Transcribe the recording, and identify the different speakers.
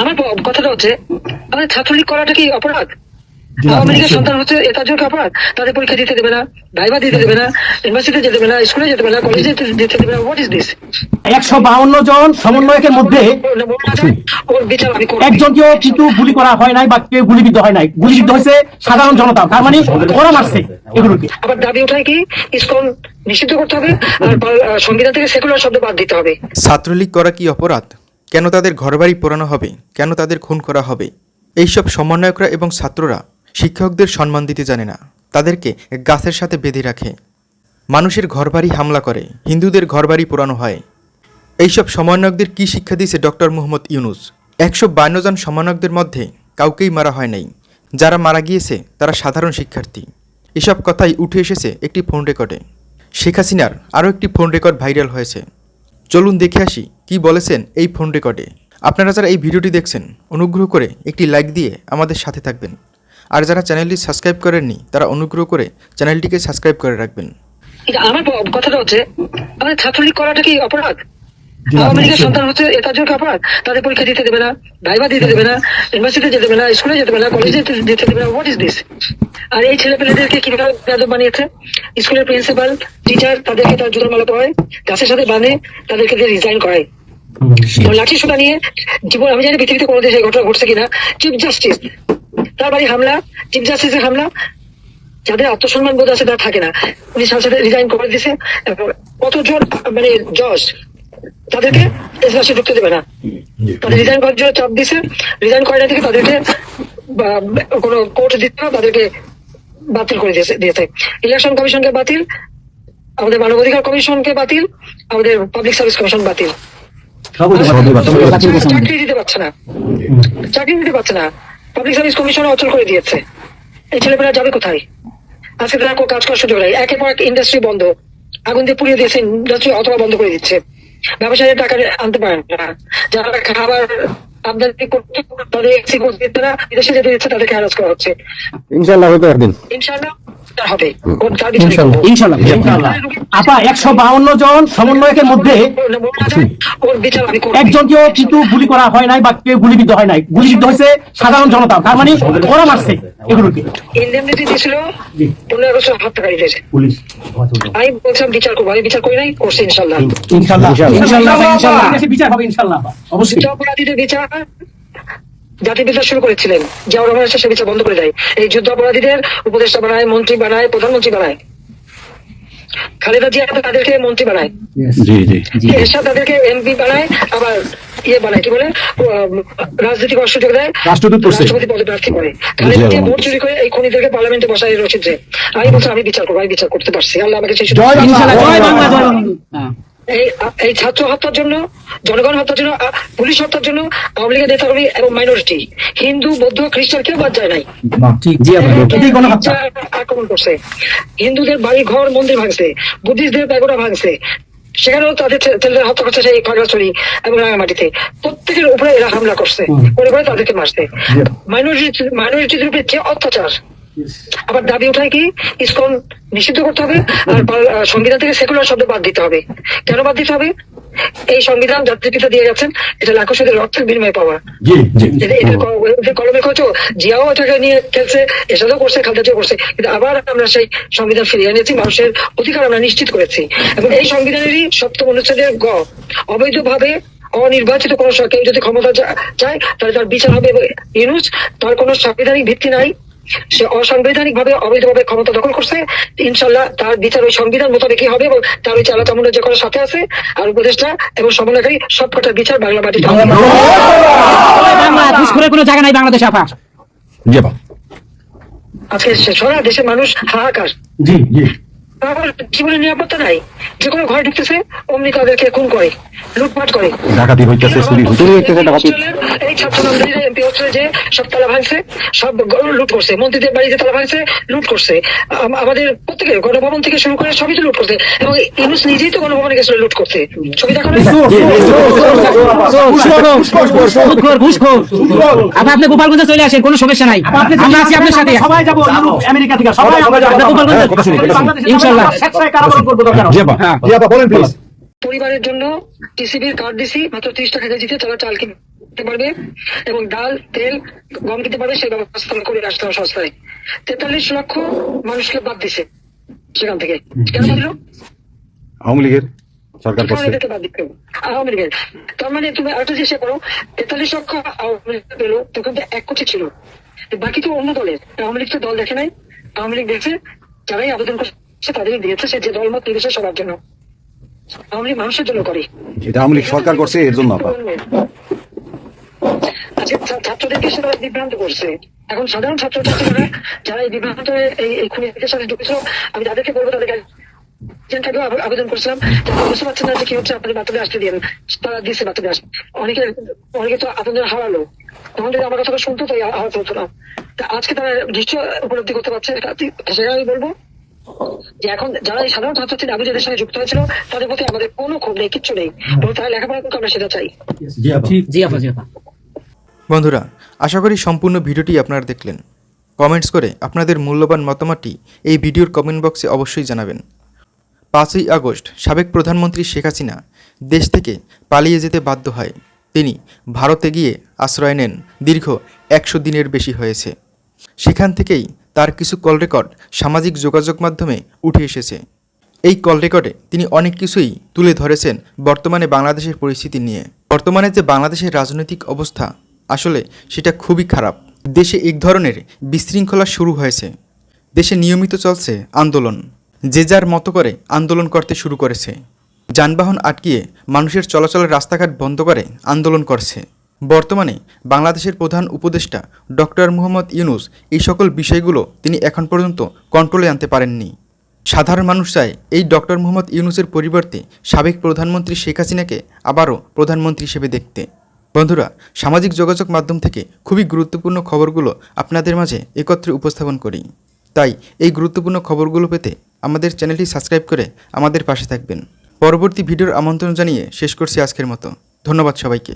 Speaker 1: আমার কথাটা হচ্ছে আমাদের ছাত্রলীগ করাটা কি অপরাধ? আওয়ামী লীগের সন্তান হচ্ছে এটা জন্য অপরাধ। তাদের পরীক্ষা দিতে দেবে না ভাইবা দিতে দেবে না ইউনিভার্সিটি যেতে দেবে না স্কুলে যেতে দেবে না কলেজে যেতে দেবে না হোয়াট ইজ দিস
Speaker 2: একশো বাউন্ন জন সমন্বয়কের মধ্যে একজনকেও কিন্তু গুলি করা হয় নাই বা কেউ গুলিবিদ্ধ হয় নাই। গুলিবিদ্ধ হয়েছে সাধারণ জনতা তার মানে ওরা মারছে এগুলোকে।
Speaker 1: আবার দাবি ওঠায় কি? ইসকন নিষিদ্ধ করতে হবে আর সংবিধান থেকে সেকুলার শব্দ বাদ দিতে হবে।
Speaker 3: ছাত্রলীগ করা কি অপরাধ? কেন তাদের ঘরবাড়ি পোড়ানো হবে? কেন তাদের খুন করা হবে? এইসব সমন্বয়করা এবং ছাত্ররা শিক্ষকদের সম্মান দিতে জানে না। তাদেরকে গাছের সাথে বেঁধে রাখে। মানুষের ঘরবাড়ি হামলা করে। হিন্দুদের ঘরবাড়ি পোড়ানো হয়। এইসব সমন্বয়কদের কি শিক্ষা দিয়েছে ডক্টর মোহাম্মদ ইউনুস? একশো বান্ন জন সমন্বয়কদের মধ্যে কাউকেই মারা হয় নাই। যারা মারা গিয়েছে, তারা সাধারণ শিক্ষার্থী। এসব কথাই উঠে এসেছে একটি ফোন রেকর্ডে। শেখ হাসিনার আরও একটি ফোন রেকর্ড ভাইরাল হয়েছে। চলুন দেখে আসি কি বলেছেন এই ফোন রেকর্ডে। আপনারা যারা এই ভিডিওটি দেখছেন, অনুগ্রহ করে একটি লাইক দিয়ে আমাদের সাথে থাকবেন। আর যারা চ্যানেলটি সাবস্ক্রাইব করেননি, তারা অনুগ্রহ করে চ্যানেলটিকে সাবস্ক্রাইব করে রাখবেন।
Speaker 1: আমার কথাটা হচ্ছে আমাদের ছাত্রলীগ করাটা কি অপরাধ? আওয়ামী লীগের সন্তান হচ্ছে এটা জন্য তাদের পরীক্ষা দিতে দেবে না ভাইবা দিতে দেবে না ইউনিভার্সিটি যেতে দেবে না স্কুলে যেতে দেবে না কলেজে যেতে দেবে না হোয়াট ইজ দিস আর এই ছেলে পেলেদেরকে কীভাবে বেয়াদব বানিয়েছে? স্কুলের প্রিন্সিপাল টিচার তাদেরকে তার জুতোর মালা পড়ায় গাছের সাথে বাঁধে তাদেরকে দিয়ে রিজাইন করায়। লাঠি সোটা নিয়ে জীবন আমি জানি পৃথিবীতে কোনো দেশে ঘটনা ঘটছে কিনা চিফ জাস্টিস তার বাড়ি হামলা চিফ জাস্টিসের হামলা যাদের আত্মসম্মান বোধ আছে তারা থাকে না। উনি সাথে সাথে রিজাইন করে দিছে তারপর কতজন মানে জজ তাদেরকে এসবাসে ঢুকতে দেবে না। তাদের রিজাইন করার জন্য চাপ দিছে। রিজাইন করে না থেকে তাদেরকে কোনো কোর্ট দিতে না তাদেরকে বাতিল করে দিয়েছে দিয়েছে। ইলেকশন কমিশনকে বাতিল আমাদের মানবাধিকার কমিশনকে বাতিল আমাদের পাবলিক সার্ভিস কমিশন বাতিল। চাকরি দিতে পারছে না। চাকরি দিতে পারছে না। পাবলিক সার্ভিস কমিশন অচল করে দিয়েছে। এই ছেলেপেলা যাবে কোথায়? আজকে তারা কোনো কাজ করার সুযোগ নেই। একের পর এক ইন্ডাস্ট্রি বন্ধ। আগুন দিয়ে পুড়িয়ে দিয়েছে ইন্ডাস্ট্রি অথবা বন্ধ করে দিচ্ছে। ব্যবসায়ীরা টাকা আনতে পারেন না। যারা খাবার আমদানি করতে তাদের এক্সিকিউট দিতে না বিদেশে যেতে দিচ্ছে তাদেরকে হ্যারাস করা হচ্ছে।
Speaker 4: ইনশাল্লাহ হবে একদিন
Speaker 1: ইনশাআল্লাহ তা হবে। ওর তার বিচার করব।
Speaker 2: ইনশাল্লাহ। ইনশাল্লাহ। আপা একশো বাউন্ন জন সমন্বয়কের মধ্যে
Speaker 1: ওর বিচার আমি করব?
Speaker 2: একজনকেও কিন্তু গুলি করা হয় নাই বা কেউ গুলিবিদ্ধ হয় নাই। গুলিবিদ্ধ হয়েছে সাধারণ জনতা। তার মানে ওরা মারছে এগুলোকে।
Speaker 1: ইন্ডেমনিটি দিয়েছিল পনেরো আগস্ট হাত টাকারিদের আমি বলছিলাম বিচার করব আমি বিচার করি নাই করছি ইনশাল্লাহ।
Speaker 2: ইনশাল্লাহ
Speaker 4: ইনশাল্লাহ।
Speaker 2: ইনশাল্লাহ। বিচার হবে ইনশাল্লাহ। অবশ্যই।
Speaker 1: অপরাধীদের বিচার। জাতির বিচার শুরু করেছিলেন জিয়াউর রহমান সে বিচার বন্ধ করে দেয়। এই যুদ্ধ অপরাধীদের উপদেষ্টা বানায় মন্ত্রী বানায় প্রধানমন্ত্রী বানায়। খালেদা জিয়া তাদেরকে মন্ত্রী বানায়।
Speaker 4: জি জি
Speaker 1: এরশাদ তাদেরকে এমপি বানায় আবার ইয়ে বানায় কি বলে? রাজনৈতিক সুযোগ দেয়। রাষ্ট্রপতি পদে প্রার্থী করে। খালেদা জিয়া ভোট চুরি করে এই খনিদেরকে পার্লামেন্টে বসায় রচিত যে আমি বলছি আমি বিচার করব আমি বিচার করতে পারছি আল্লাহ আমাকে সেই সুযোগ এই এই ছাত্র হত্যার জন্য জনগণ হত্যার জন্য পুলিশ হত্যার জন্য আওয়ামী লীগের নেতাকর্মী এবং মাইনরিটি হিন্দু বৌদ্ধ খ্রিস্টান কেউ বাদ যায় নাই। আক্রমণ করছে। হিন্দুদের বাড়ি ঘর মন্দির ভাঙছে। বুদ্ধিস্টদের প্যাগোডা ভাঙছে। সেখানেও তাদের ছেলেদের হত্যা করছে সেই খাগড়াছড়ি এবং রাঙামাটিতে। প্রত্যেকের উপরে এরা হামলা করছে। করে করে তাদেরকে মারছে। মাইনরিটি মাইনরিটিদের উপরে যে অত্যাচার আবার দাবি ওঠায় কি? ইসকন নিষিদ্ধ করতে হবে আর সংবিধান থেকে সেকুলার শব্দ বাদ দিতে হবে। কেন বাদ দিতে হবে? এই সংবিধান জাতির পিতা দিয়ে গেছেন এটা লাখো সাথে অর্থের বিনিময়ে পাওয়া। কলমে খরচ জিয়াও এটাকে নিয়ে খেলছে এসাদও করছে খালদাটিও করছে কিন্তু আবার আমরা সেই সংবিধান ফিরিয়ে এনেছি মানুষের অধিকার আমরা নিশ্চিত করেছি। এবং এই সংবিধানেরই সপ্তম অনুচ্ছেদের গ অবৈধভাবে অনির্বাচিত কোন সরকার কেউ যদি ক্ষমতা চায় তাহলে তার বিচার হবে ইউনুস তার কোনো সাংবিধানিক ভিত্তি নাই। সে অসাংবিধানিক ভাবে অবৈধভাবে ক্ষমতা দখল করছে। ইনশাল্লাহ তার বিচার ওই সংবিধান মোতাবেকই হবে এবং তার ওই চালা চামুন্ডা যে করার সাথে আছে আর উপদেষ্টা এবং সমন্বয়কারী সবকটা বিচার বাংলা মাটিতে হবে।
Speaker 2: কোনো জায়গা নাই বাংলাদেশে আপা।
Speaker 1: আজকে সারা দেশের মানুষ হাহাকার।
Speaker 2: জি জি।
Speaker 1: তারপর জীবনের নিরাপত্তা নাই যে কোনো ঘরে ঢুকতেছে অমনি তাদেরকে খুন করে লুটপাট করে
Speaker 4: ডাকাতি হইতেছে চুরি হইতেছে ডাকাতি
Speaker 1: এই এমপি হচ্ছে যে সব তালা ভাঙছে সব লুট করছে মন্ত্রীদের বাড়িতে তালা ভাঙছে লুট করছে আমাদের প্রত্যেকের গণভবন থেকে শুরু করে সবই তো লুট করছে এবং ইউনুস নিজেই তো গণভবনে গেছিল লুট করতে ছবি দেখো
Speaker 2: আপনি গোপালগঞ্জে চলে আসেন কোনো সমস্যা নাই আমরা আছি আপনার সাথে
Speaker 5: সবাই যাব আমেরিকা থেকে সবাই আমরা যাব
Speaker 2: গোপালগঞ্জে
Speaker 4: হ্যাঁ, বলেন প্লিজ
Speaker 1: পরিবারের জন্য টিসিবির কার্ড দিছি মাত্র ত্রিশ টাকা কেজিতে তারা চাল কিনতে পারবে এবং ডাল তেল গম কিনতে পারবে সেই ব্যবস্থা করে আসতে হবে সস্তায়। তেতাল্লিশ লক্ষ মানুষকে বাদ দিছে সেখান থেকে। কেন দিল?
Speaker 4: আওয়ামী লীগের সরকার করছে।
Speaker 1: আওয়ামী লীগের। তার মানে তুমি আরেকটা জিনিস করো তেতাল্লিশ লক্ষ আওয়ামী লীগ পেল তখন তো এক কোটি ছিল। বাকি তো অন্য দলের। আওয়ামী লীগ তো দল দেখে নাই। আওয়ামী লীগ দেখছে যারাই আবেদন করছে তাদেরই দিয়েছে সে যে দলমত নির্বিশেষ সবার জন্য। আওয়ামী লীগ মানুষের জন্য করে।
Speaker 4: এটা আওয়ামী লীগ সরকার করছে এর জন্য আপা।
Speaker 1: আজকে ছাত্রদেরকে সেটা বিভ্রান্ত করছে। এখন সাধারণ ছাত্র ছাত্রীরা যারা এই বিভ্রান্ত এই সাথে ঢুকেছিল আমি তাদেরকে বলব তাদের আবেদন করছিলাম। বুঝতে পারছেন না যে কি হচ্ছে আপনাদের বাচ্চাদের আসতে দিন। তারা দিচ্ছে বাচ্চাদের আসতে। অনেকে অনেকে তো আপনাদের হারালো। তখন যদি আমার কথাটা শুনতো তো আহত হতো না। তা আজকে তারা নিশ্চয় উপলব্ধি করতে পারছে সেটা আমি বলব। যে এখন যারা এই সাধারণ ছাত্রছাত্রী সঙ্গে যুক্ত হয়েছিল তাদের প্রতি আমাদের কোনো ক্ষোভ নেই কিচ্ছু নেই। তারা লেখাপড়া করতে আমরা সেটা চাই।
Speaker 5: জি আপা জি আপা।
Speaker 3: বন্ধুরা আশা করি সম্পূর্ণ ভিডিওটি আপনারা দেখলেন। কমেন্টস করে আপনাদের মূল্যবান মতামতটি এই ভিডিওর কমেন্ট বক্সে অবশ্যই জানাবেন। পাঁচই আগস্ট সাবেক প্রধানমন্ত্রী শেখ হাসিনা দেশ থেকে পালিয়ে যেতে বাধ্য হয়। তিনি ভারতে গিয়ে আশ্রয় নেন দীর্ঘ একশো দিনের বেশি হয়েছে। সেখান থেকেই তার কিছু কল রেকর্ড সামাজিক যোগাযোগ মাধ্যমে উঠে এসেছে। এই কল রেকর্ডে তিনি অনেক কিছুই তুলে ধরেছেন বর্তমানে বাংলাদেশের পরিস্থিতি নিয়ে। বর্তমানে যে বাংলাদেশের রাজনৈতিক অবস্থা, আসলে সেটা খুবই খারাপ। দেশে এক ধরনের বিশৃঙ্খলা শুরু হয়েছে। দেশে নিয়মিত চলছে আন্দোলন। যে যার মতো করে আন্দোলন করতে শুরু করেছে। যানবাহন আটকিয়ে মানুষের চলাচলের রাস্তাঘাট বন্ধ করে আন্দোলন করছে। বর্তমানে বাংলাদেশের প্রধান উপদেষ্টা ডক্টর মুহম্মদ ইউনুস এই সকল বিষয়গুলো তিনি এখন পর্যন্ত কন্ট্রোলে আনতে পারেননি। সাধারণ মানুষ চায় এই ডক্টর মোহাম্মদ ইউনুসের পরিবর্তে সাবেক প্রধানমন্ত্রী শেখ হাসিনাকে আবারও প্রধানমন্ত্রী হিসেবে দেখতে। বন্ধুরা, সামাজিক যোগাযোগ মাধ্যম থেকে খুবই গুরুত্বপূর্ণ খবরগুলো আপনাদের মাঝে একত্রে উপস্থাপন করি। তাই এই গুরুত্বপূর্ণ খবরগুলো পেতে আমাদের চ্যানেলটি সাবস্ক্রাইব করে আমাদের পাশে থাকবেন। পরবর্তী ভিডিওর আমন্ত্রণ জানিয়ে শেষ করছি আজকের মতো। ধন্যবাদ সবাইকে।